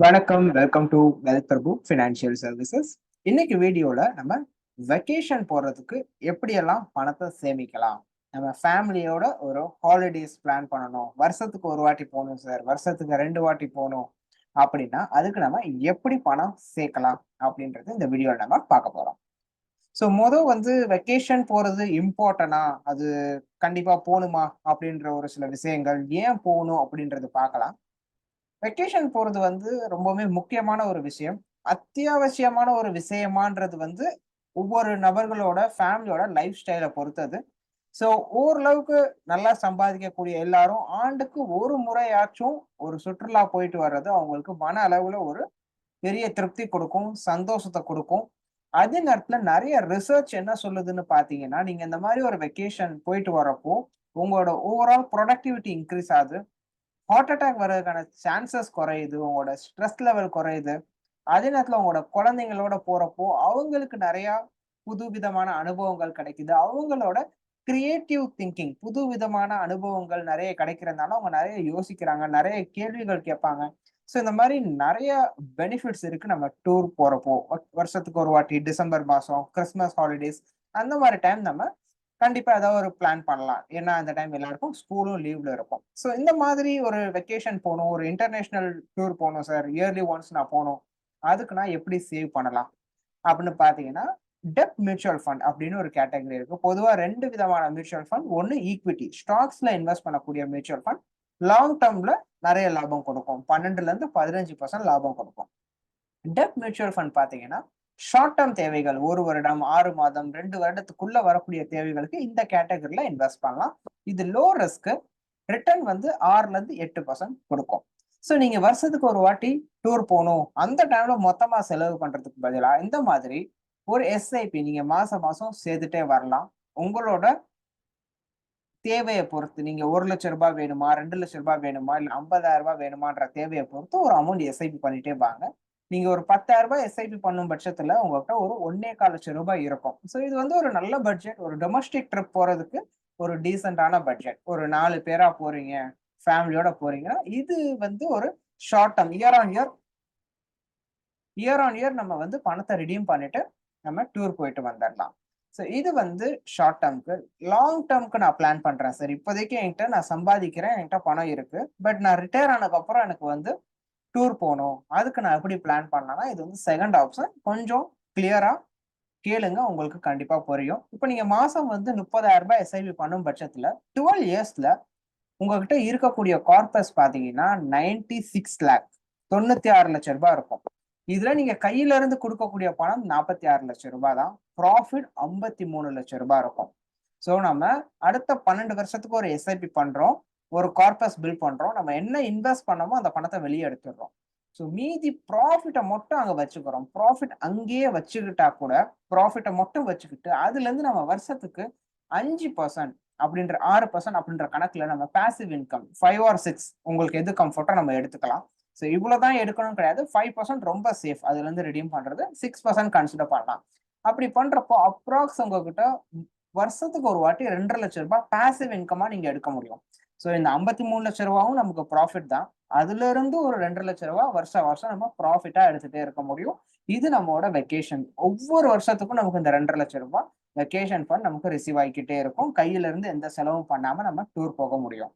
வணக்கம் welcome to wealth Prabhu financial services இன்னைக்கு வீடியோல நம்ம வெக்கேஷன் போறதுக்கு எப்படியெல்லாம் பணத்தை சேமிக்கலாம்? நம்ம ஃபேமிலியோட ஒரு ஹாலிடேஸ் பிளான் பண்ணணும். வருஷத்துக்கு ஒரு வாட்டி போகணும் சார் வருஷத்துக்கு ரெண்டு வாட்டி போகணும். அப்படின்னா அதுக்கு நம்ம எப்படி பணம் சேர்க்கலாம் அப்படின்றது இந்த வீடியோவில் நம்ம பார்க்க போறோம். ஸோ மொதல் வந்து வெக்கேஷன் போறது இம்பார்ட்டனா அது கண்டிப்பா போகணுமா அப்படின்ற ஒரு சில விஷயங்கள் ஏன் போகணும் அப்படின்றது பார்க்கலாம். வெக்கேஷன் போறது வந்து ரொம்பவுமே முக்கியமான ஒரு விஷயம். அத்தியாவசியமான ஒரு விஷயமான்றது வந்து ஒவ்வொரு நபர்களோட ஃபேமிலியோட லைஃப் ஸ்டைலை பொறுத்தது ஸோ ஓரளவுக்கு நல்லா சம்பாதிக்கக்கூடிய எல்லாரும் ஆண்டுக்கு ஒரு முறையாச்சும் ஒரு சுற்றுலா போயிட்டு வர்றது அவங்களுக்கு மன அளவில் ஒரு பெரிய திருப்தி கொடுக்கும் சந்தோஷத்தை கொடுக்கும். அதே நேரத்தில் நிறைய ரிசர்ச் என்ன சொல்லுதுன்னு பார்த்தீங்கன்னா நீங்கள் இந்த மாதிரி ஒரு வெக்கேஷன் போயிட்டு வரப்போ உங்களோட ஓவரால் ப்ரொடக்டிவிட்டி இன்க்ரீஸ் ஆகுது. ஹார்ட் அட்டாக் வர்றதுக்கான சான்சஸ் குறையுது உங்களோட ஸ்ட்ரெஸ் லெவல் குறையுது. அதே நேரத்தில் உங்களோட குழந்தைங்களோட போறப்போ அவங்களுக்கு நிறையா புது விதமான அனுபவங்கள் கிடைக்குது. அவங்களோட கிரியேட்டிவ் திங்கிங் புது விதமான அனுபவங்கள் நிறைய கிடைக்கிறதுனால அவங்க நிறைய யோசிக்கிறாங்க நிறைய கேள்விகள் கேட்பாங்க. ஸோ இந்த மாதிரி நிறைய பெனிஃபிட்ஸ் இருக்கு நம்ம டூர் போறப்போ. வருஷத்துக்கு ஒரு வாட்டி டிசம்பர் மாதம் கிறிஸ்மஸ் ஹாலிடேஸ் அந்த மாதிரி டைம் நம்ம கண்டிப்பா ஏதாவது ஒரு பிளான் பண்ணலாம். ஏன்னா அந்த டைம் எல்லாருக்கும் ஸ்கூலும் லீவ்ல இருக்கும். ஸோ இந்த மாதிரி ஒரு வெக்கேஷன் போகணும். ஒரு இன்டர்நேஷனல் டூர் போகணும் சார் இயர்லி ஒன்ஸ் நான் போகணும். அதுக்கு நான் எப்படி சேவ் பண்ணலாம்? அப்படின்னு பாத்தீங்கன்னா டெப் மியூச்சுவல் ஃபண்ட் அப்படின்னு ஒரு கேட்டகரி இருக்கு. பொதுவா ரெண்டு விதமான மியூச்சுவல் ஃபண்ட் ஒன்னு ஈக்விட்டி ஸ்டாக்ஸ்ல இன்வெஸ்ட் பண்ணக்கூடிய மியூச்சுவல் ஃபண்ட் லாங் டேர்ம்ல நிறைய லாபம் கொடுக்கும். பன்னெண்டுல இருந்து பதினஞ்சு பர்சன்ட் லாபம் கொடுக்கும். டெப் மியூச்சுவல் ஃபண்ட் பாத்தீங்கன்னா ஷார்ட் டேர்ம் தேவைகள் ஒரு வருடம் ஆறு மாதம் ரெண்டு வருடத்துக்குள்ள வரக்கூடிய தேவைகளுக்கு இந்த கேட்டகரியில இன்வெஸ்ட் பண்ணலாம். இது லோ ரிஸ்க் ரிட்டர்ன் வந்து ஆறுல இருந்து எட்டு பர்சன்ட் கொடுக்கும். ஸோ நீங்க வருஷத்துக்கு ஒரு வாட்டி டூர் போகணும். அந்த டைம்ல மொத்தமா செலவு பண்றதுக்கு பதிலா இந்த மாதிரி ஒரு எஸ்ஐபி நீங்க மாசம் மாசம் சேர்த்துட்டே வரலாம். உங்களோட தேவையை பொறுத்து நீங்க ஒரு லட்சம் ரூபாய் வேணுமா ரெண்டு லட்சம் ரூபாய் வேணுமா இல்ல ஐம்பதாயிரம் ரூபாய் வேணுமான்ற தேவையை பொறுத்து ஒரு அமௌண்ட் எஸ்ஐபி பண்ணிட்டே வாங்க. நீங்க ஒரு பத்தாயிரம் ரூபாய் எஸ்ஐபி பண்ணும் பட்சத்துல உங்ககிட்ட ஒரு ஒன்னே கால் லட்சம் ரூபாய் இருக்கும். ஸோ இது வந்து ஒரு நல்ல பட்ஜெட் ஒரு டொமஸ்டிக் ட்ரிப் போறதுக்கு ஒரு டீசென்டான பட்ஜெட் ஒரு நாலு பேரா போறீங்க ஃபேமிலியோட போறீங்கன்னா இது வந்து ஒரு short term year on year year on year நம்ம வந்து பணத்தை ரிடீம் பண்ணிட்டு நம்ம டூர் போயிட்டு வந்துடலாம் ஸோ இது வந்து ஷார்ட் டேர்ம்க்கு லாங் டேர்ம்க்கு நான் பிளான் பண்றேன் சார் இப்போதைக்கு என்கிட்ட நான் சம்பாதிக்கிறேன் என்கிட்ட பணம் இருக்கு. பட் நான் ரிட்டையர் ஆனதுக்கப்புறம் எனக்கு வந்து டூர் போகணும். அதுக்கு நான் எப்படி பிளான் பண்ணேன்னா இது வந்து செகண்ட் ஆப்ஷன் கொஞ்சம் கிளியரா கேளுங்க உங்களுக்கு கண்டிப்பா புரியும். இப்போ நீங்க மாசம் வந்து முப்பதாயிரம் ரூபாய் எஸ்ஐபி பண்ணும் பட்சத்துல டுவெல் இயர்ஸ்ல உங்ககிட்ட இருக்கக்கூடிய கார்பஸ் பாத்தீங்கன்னா நைன்டி சிக்ஸ் லேக் தொண்ணூத்தி ஆறு லட்சம் ரூபாய் இருக்கும். இதுல நீங்க கையில இருந்து கொடுக்கக்கூடிய பணம் நாற்பத்தி ஆறு லட்சம் ரூபாய் தான். ப்ராஃபிட் ஐம்பத்தி மூணு லட்சம் ரூபாய் இருக்கும். ஸோ நம்ம அடுத்த பன்னெண்டு வருஷத்துக்கு ஒரு எஸ்ஐபி பண்றோம். ஒரு கார்பஸ் பில் பண்றோம். நம்ம என்ன இன்வெஸ்ட் பண்ணமோ அந்த பணத்தை வெளியே எடுத்துடுறோம். ஸோ மீதி ப்ராஃபிட்டை மட்டும் அங்கே வச்சுக்கிறோம். ப்ராஃபிட் அங்கேயே வச்சுக்கிட்டா கூட ப்ராஃபிட்டை மட்டும் வச்சுக்கிட்டு அதுல இருந்து நம்ம வருஷத்துக்கு அஞ்சு பர்சன்ட் அப்படின்ற ஆறு பர்சன்ட் அப்படின்ற கணக்குல நம்ம passive income five or six உங்களுக்கு எது கம்ஃபர்ட்டோ நம்ம எடுத்துக்கலாம். ஸோ இவ்வளோ தான் எடுக்கணும் கிடையாது. ஃபைவ் பர்சன்ட் ரொம்ப சேஃப் அதுல இருந்து ரிடீம் பண்றது சிக்ஸ் பர்சன்ட் கன்சிடர் பண்ணலாம். அப்படி பண்ணுறப்போ அப்ராக்ஸ் உங்ககிட்ட வருஷத்துக்கு ஒரு வாட்டி ரெண்டரை லட்சம் ரூபாய் பேசிவ் இன்கமா நீங்க எடுக்க முடியும். ஸோ இந்த ஐம்பத்தி மூணு லட்ச ரூபாவும் நமக்கு ப்ராஃபிட் தான். அதுல இருந்து ஒரு ரெண்டரை லட்சம் ரூபா வருஷம் வருஷம் நம்ம ப்ராஃபிட்டா எடுத்துட்டே இருக்க முடியும். இது நம்மளோட வெக்கேஷன் ஒவ்வொரு வருஷத்துக்கும் நமக்கு இந்த ரெண்டரை லட்சம் ரூபா வெக்கேஷன் ஃபண்ட் நமக்கு ரிசீவ் ஆகிக்கிட்டே இருக்கும். கையில இருந்து எந்த செலவும் பண்ணாம நம்ம டூர் போக முடியும்.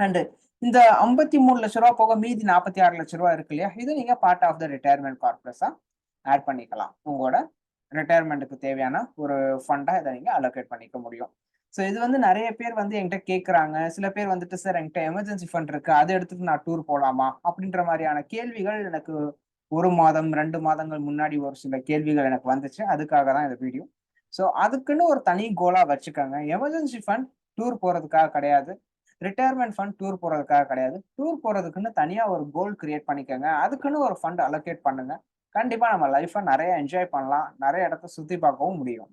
அண்டு இந்த ஐம்பத்தி மூணு லட்ச ரூபா போக மீதி நாற்பத்தி ஆறு லட்ச ரூபா இருக்கு இல்லையா? இது நீங்க பார்ட் ஆஃப் த ரிட்டையர்மெண்ட் கார்பரேஸா ஆட் பண்ணிக்கலாம். உங்களோட ரிட்டையர்மெண்ட்டுக்கு தேவையான ஒரு ஃபண்டா இதை நீங்க அலோகேட் பண்ணிக்க முடியும். ஸோ இது வந்து நிறைய பேர் வந்து என்கிட்ட கேட்குறாங்க சில பேர் வந்துட்டு சார் என்கிட்ட எமர்ஜென்சி ஃபண்ட் இருக்கு. அதை எடுத்துட்டு நான் டூர் போகலாமா அப்படின்ற மாதிரியான கேள்விகள் எனக்கு ஒரு மாதம் ரெண்டு மாதங்கள் முன்னாடி ஒரு சில கேள்விகள் எனக்கு வந்துச்சு. அதுக்காக தான் இந்த வீடியோ ஸோ அதுக்குன்னு ஒரு தனி கோலா வச்சுக்கோங்க. எமர்ஜென்சி ஃபண்ட் டூர் போறதுக்காக கிடையாது. ரிட்டையர்மெண்ட் ஃபண்ட் டூர் போறதுக்காக கிடையாது. டூர் போறதுக்குன்னு தனியா ஒரு கோல் கிரியேட் பண்ணிக்கோங்க. அதுக்குன்னு ஒரு ஃபண்ட் அலோகேட் பண்ணுங்க. கண்டிப்பா நம்ம லைஃப்பை நிறைய என்ஜாய் பண்ணலாம். நிறைய இடத்த சுத்தி பார்க்கவும் முடியும்.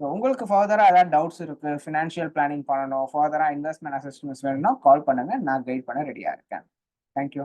ஸோ உங்களுக்கு ஃபர்தரா ஏதாவது டவுட்ஸ் இருக்கு ஃபினான்ஷியல் பிளானிங் பண்ணணும் ஃபர்தராக இன்வெஸ்ட்மெண்ட் அசிஸ்டன்ஸ் வேணும்னா கால் பண்ணுங்க. நான் கைட் பண்ண ரெடியாக இருக்கேன். தேங்க்யூ